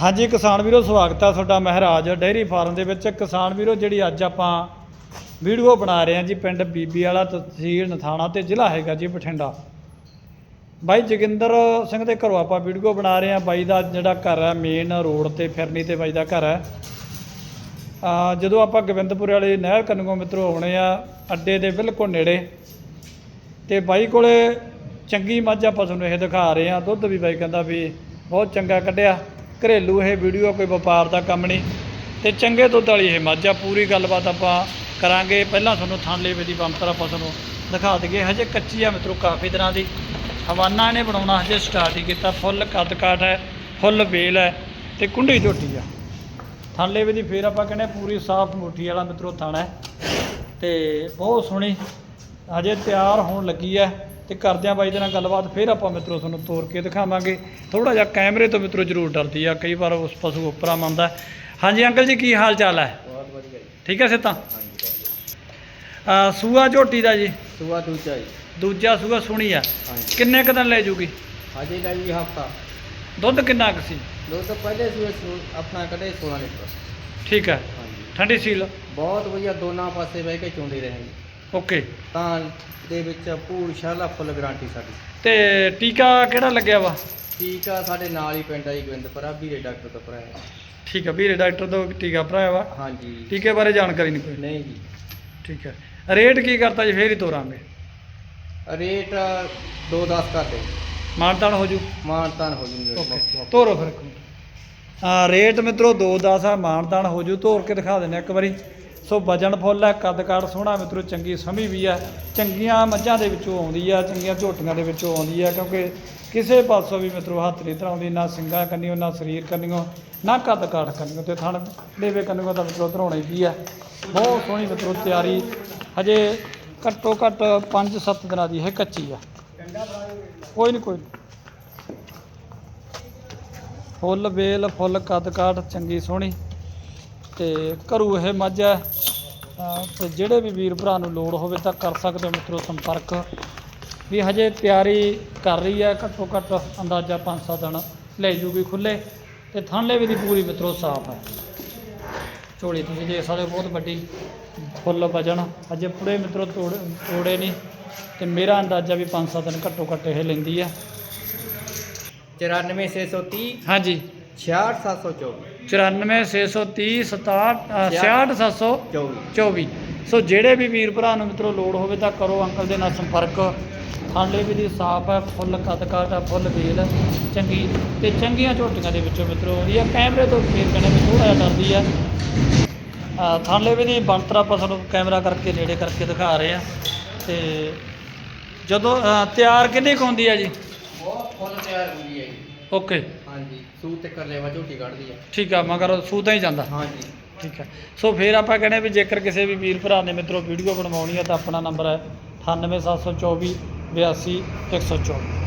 ਹਾਂਜੀ, ਕਿਸਾਨ ਵੀਰੋ, ਸਵਾਗਤ ਆ ਤੁਹਾਡਾ ਮਹਾਰਾਜ। ਡੇਅਰੀ ਫਾਰਮ ਦੇ ਵਿੱਚ ਕਿਸਾਨ ਵੀਰੋ, ਜਿਹੜੀ ਅੱਜ ਆਪਾਂ ਵੀਡੀਓ ਬਣਾ ਰਹੇ ਹਾਂ ਜੀ, ਪਿੰਡ ਬੀਬੀ ਵਾਲਾ ਤਹਿਸੀਲ ਨਥਾਣਾ ਤੇ ਜ਼ਿਲ੍ਹਾ ਹੈਗਾ ਜੀ ਬਠਿੰਡਾ। ਬਾਈ ਜੋਗਿੰਦਰ ਸਿੰਘ ਦੇ ਘਰੋਂ ਆਪਾਂ ਵੀਡੀਓ ਬਣਾ ਰਹੇ ਹਾਂ। ਬਾਈ ਦਾ ਜਿਹੜਾ ਘਰ ਹੈ ਮੇਨ ਰੋਡ ਤੇ, ਫਿਰਨੀ ਤੇ ਬਾਈ ਦਾ ਘਰ ਹੈ। ਆ ਜਦੋਂ ਆਪਾਂ ਗੋਬਿੰਦਪੁਰ ਵਾਲੇ ਨਹਿਰ ਕੰਨਗੋਂ ਮਿੱਤਰੋ ਆਉਣੇ ਆ, ਅੱਡੇ ਦੇ ਬਿਲਕੁਲ ਨੇੜੇ, ਤੇ ਬਾਈ ਕੋਲੇ ਚੰਗੀ ਮੱਝ ਆਪਾਂ ਤੁਹਾਨੂੰ ਇਹ ਦਿਖਾ ਰਹੇ ਹਾਂ। ਦੁੱਧ ਵੀ ਬਾਈ ਕਹਿੰਦਾ ਵੀ ਬਹੁਤ ਚੰਗਾ ਕੱਢਿਆ। ਘਰੇਲੂ ਇਹ ਵੀਡੀਓ ਕੋਈ ਵਪਾਰ ਦਾ ਕੰਮ ਨਹੀਂ। ਤੇ ਚੰਗੇ ਦੁੱਧ ਵਾਲੀ ਇਹ ਮੱਝ ਆ, ਪੂਰੀ ਗੱਲਬਾਤ ਆਪਾਂ ਕਰਾਂਗੇ। ਪਹਿਲਾਂ ਤੁਹਾਨੂੰ ਥਾਂਲੇ ਵੇ ਦੀ ਬੰਪਰ ਆਪਾਂ ਤੁਹਾਨੂੰ ਦਿਖਾ ਦਈਏ। ਹਜੇ ਕੱਚੀ ਆ ਮਿੱਤਰੋ, ਕਾਫੀ ਦਿਨਾਂ ਦੀ। ਹਵਾਨਾ ਨੇ ਬਣਾਉਣਾ, ਹਜੇ ਸਟਾਰਟ ਹੀ ਕੀਤਾ। ਫੁੱਲ ਕੱਦ ਕਾਠ ਹੈ, ਫੁੱਲ ਵੇਲ ਹੈ ਤੇ ਕੁੰਡੀ ਝੋਟੀ ਆ। ਥਾਂਲੇ ਵੇ ਦੀ ਫੇਰ ਆਪਾਂ ਕਹਿੰਦੇ ਪੂਰੀ ਸਾਫ਼ ਮੁੱਠੀ ਵਾਲਾ ਮਿੱਤਰੋ ਥਾਣਾ ਹੈ। ਤੇ ਬਹੁਤ ਸੋਹਣੀ, ਹਜੇ ਤਿਆਰ ਹੋਣ ਲੱਗੀ ਹੈ। ਤੇ ਕਰਦਿਆਂ ਬਾਈ ਦੇ ਨਾਲ ਗੱਲਬਾਤ ਫਿਰ ਆਪਾਂ ਮਿੱਤਰੋ ਤੁਹਾਨੂੰ ਤੋਰ ਕੇ ਦਿਖਾਵਾਂਗੇ। ਥੋੜਾ ਜਿਹਾ ਕੈਮਰੇ ਤੋਂ ਮਿੱਤਰੋ ਜ਼ਰੂਰ ਡਰਦੀ ਆ ਕਈ ਵਾਰ ਉਸ ਪਸ਼ੂ ਉੱਪਰਾਂ ਮੰਨਦਾ। ਹਾਂਜੀ ਅੰਕਲ ਜੀ ਕੀ ਹਾਲ ਚਾਲ ਹੈ? ਬਹੁਤ ਵਧੀਆ ਜੀ। ਠੀਕ ਹੈ ਸਿੱਤਾ ਹਾਂਜੀ ਸੂਆ ਝੋਟੀ ਦਾ ਜੀ? ਸੁਆ ਦੂਜਾ ਜੀ। ਦੂਜਾ ਸੂਆ ਸੁਣੀ ਆ। ਹਾਂਜੀ। ਕਿੰਨੇ ਕੁ ਦਿਨ ਲੈ ਜੂਗੀ? ਹਜੇ ਦਾ ਜੀ ਹਫਤਾ। ਦੁੱਧ ਕਿੰਨਾ ਕੁ ਸੀ? ਦੋ ਤੋਂ ਪਹਿਲੇ ਸੂਏ ਸੂ ਆਪਣਾ ਕੱਢੇ 16 ਲੀਟਰ। ਠੀਕ ਹੈ। ਹਾਂਜੀ। ਠੰਡੀ ਸੀਲ? ਬਹੁਤ ਵਧੀਆ ਦੋਨਾਂ ਪਾਸੇ ਬਹਿ ਕੇ ਚੁੰਦੇ ਰਹੇ ਜੀ। ਓਕੇ। ਤਾਂ ਦੇ ਵਿੱਚ ਪੂਰ ਸ਼ਾਲਾ ਫੁੱਲ ਗਾਰੰਟੀ ਸਾਡੀ। ਤੇ ਟੀਕਾ ਕਿਹੜਾ ਲੱਗਿਆ ਵਾ? ਠੀਕ ਆ ਸਾਡੇ ਨਾਲ ਹੀ ਪਿੰਡ ਆ ਜੀ ਗੋਬਿੰਦਪੁਰਾ ਵੀਰੇ ਡਾਕਟਰ ਤੋਂ ਭਰਾਇਆ ਠੀਕ ਹੈ ਵੀਰੇ ਡਾਕਟਰ ਤੋਂ ਟੀਕਾ ਭਰਾਇਆ ਵਾ। ਹਾਂਜੀ। ਟੀਕੇ ਬਾਰੇ ਜਾਣਕਾਰੀ ਨਹੀਂ ਕੋਈ? ਨਹੀਂ ਜੀ। ਠੀਕ ਹੈ ਰੇਟ ਕੀ ਕਰਤਾ ਜੀ ਫੇਰ ਹੀ ਤੋਰਾਂਗੇ। ਰੇਟ 2-10 ਕਰਦੇ ਮਾਨਤਾਨ ਹੋ ਜੂ? ਮਾਨਤਾਨ ਹੋ ਓਕੇ ਤੋਰੋ ਫਿਰ ਹਾਂ ਰੇਟ ਮਿੱਤਰੋ 2-10 ਆ ਮਾਨਤਾਨ ਹੋ ਜੂ। ਤੋਰ ਕੇ ਦਿਖਾ ਦਿੰਦੇ ਇੱਕ ਵਾਰੀ। ਸੋ ਵਜਨ ਫੁੱਲ ਹੈ, ਕੱਦ ਕਾਠ ਸੋਹਣਾ, ਮਿੱਤਰੋ ਚੰਗੀ ਸਮੀ ਵੀ ਹੈ। ਚੰਗੀਆਂ ਮੱਝਾਂ ਦੇ ਵਿੱਚੋਂ ਆਉਂਦੀ ਹੈ, ਚੰਗੀਆਂ ਝੋਟੀਆਂ ਦੇ ਵਿੱਚੋਂ ਆਉਂਦੀ ਹੈ, ਕਿਉਂਕਿ ਕਿਸੇ ਪਾਸੋਂ ਵੀ ਮਿੱਤਰੋ ਹੱਥ ਨਹੀਂ ਧਰਾਉਂਦੀ, ਨਾ ਸਿੰਗਾ ਕੰਨੀਓ, ਨਾ ਸਰੀਰ ਕੰਨੀਓ, ਨਾ ਕੱਦ ਕਾਠ ਕੰਨੀਓ, ਤੇ ਥਣ ਦੇਵੇ ਕੰਨੀਓ ਤਾਂ ਮਿੱਤਰੋ ਧਰਾਉਣੀ ਵੀ ਹੈ। ਬਹੁਤ ਸੋਹਣੀ ਮਿੱਤਰੋ ਤਿਆਰੀ, ਹਜੇ ਘੱਟੋ ਘੱਟ 5-7 ਦਿਨਾਂ ਦੀ ਇਹ ਕੱਚੀ ਆ। ਕੋਈ ਨਹੀਂ ਕੋਈ ਨੀ। ਫੁੱਲ ਵੇਲ, ਫੁੱਲ, ਕੱਦ ਕਾਠ, ਚੰਗੀ ਸੋਹਣੀ। ਤੇ ਘਰੂ ਇਹ ਮੱਝ ਹੈ। ਤੇ ਜਿਹੜੇ ਵੀ ਵੀਰ ਭਰਾ ਨੂੰ ਲੋੜ ਹੋਵੇ ਤਾਂ ਕਰ ਸਕਦੇ ਹੋ ਮਿੱਤਰੋ ਸੰਪਰਕ। ਵੀ ਹਜੇ ਤਿਆਰੀ ਕਰ ਰਹੀ ਹੈ ਘੱਟੋ ਘੱਟ ਅੰਦਾਜ਼ਾ 5-7 ਦਿਨ ਲੈ ਜੂਗੀ ਖੁੱਲੇ ਤੇ ਥਾਂਲੇ ਵੀ ਦੀ ਪੂਰੀ ਮਿੱਤਰੋ ਸਾਫ਼ ਹੈ। ਝੋਲੀ ਤੁਸੀਂ ਦੇਖ ਸਕਦੇ ਹੋ ਬਹੁਤ ਵੱਡੀ ਫੁੱਲ ਵਜਨ ਹਜੇ ਪੂਰੇ ਮਿੱਤਰੋ ਤੋੜ ਨਹੀਂ ਤੇ ਮੇਰਾ ਅੰਦਾਜ਼ਾ ਵੀ 5-7 ਦਿਨ ਘੱਟੋ ਘੱਟ ਇਹ ਲੈਂਦੀ ਆ 94630 ਹਾਂਜੀ। 66724 94630 67724 24 ਸੋ ਜਿਹੜੇ ਵੀ ਵੀਰ ਭਰਾ ਨੂੰ ਮਿੱਤਰੋ ਲੋੜ ਹੋਵੇ ਤਾਂ ਕਰੋ ਅੰਕਲ ਦੇ ਨਾਲ ਸੰਪਰਕ। ਥਾਲੇ ਵੀ ਦੀ ਸਾਫ਼ ਹੈ ਫੁੱਲ ਕੱਦ ਕਾਟ ਹੈ ਫੁੱਲ ਵੇਲ ਚੰਗੀ ਤੇ ਚੰਗੀਆਂ ਝੋਟੀਆਂ ਦੇ ਵਿੱਚੋਂ ਮਿੱਤਰੋ ਆਉਂਦੀ ਹੈ ਕੈਮਰੇ ਤੋਂ ਫੇਰ ਕਹਿੰਦੇ ਵੀ ਥੋੜਾ ਜਿਹਾ ਡਰਦੀ ਹੈ ਅਹ ਥਾਲੇ ਵੀ ਦੀ ਆਪਾਂ ਤੁਹਾਨੂੰ ਕੈਮਰਾ ਕਰਕੇ ਨੇੜੇ ਕਰਕੇ ਦਿਖਾ ਰਹੇ ਆ। ਤੇ ਜਦੋਂ ਤਿਆਰ ਕਿੰਨੀ ਕੁ ਹੁੰਦੀ ਹੈ ਜੀ? ਬਹੁਤ ਫੁੱਲ ਤਿਆਰ ਹੁੰਦੀ ਹੈ ਜੀ। ਓਕੇ। ਹਾਂਜੀ ਸੂਤ ਤੇ ਝੋਟੀ ਕੱਢਦੀ ਹੈ ਠੀਕ ਆ ਮਗਰ ਸੂਤਾ ਹੀ ਜਾਂਦਾ। ਹਾਂਜੀ। ਠੀਕ ਹੈ ਸੋ ਫਿਰ ਆਪਾਂ ਕਹਿੰਦੇ ਵੀ ਜੇਕਰ ਕਿਸੇ ਵੀ ਵੀਰ ਭਰਾ ਨੇ ਮਿੱਤਰੋ ਵੀਡੀਓ ਬਣਵਾਉਣੀ ਹੈ ਤਾਂ ਆਪਣਾ ਨੰਬਰ ਹੈ 98724 82 124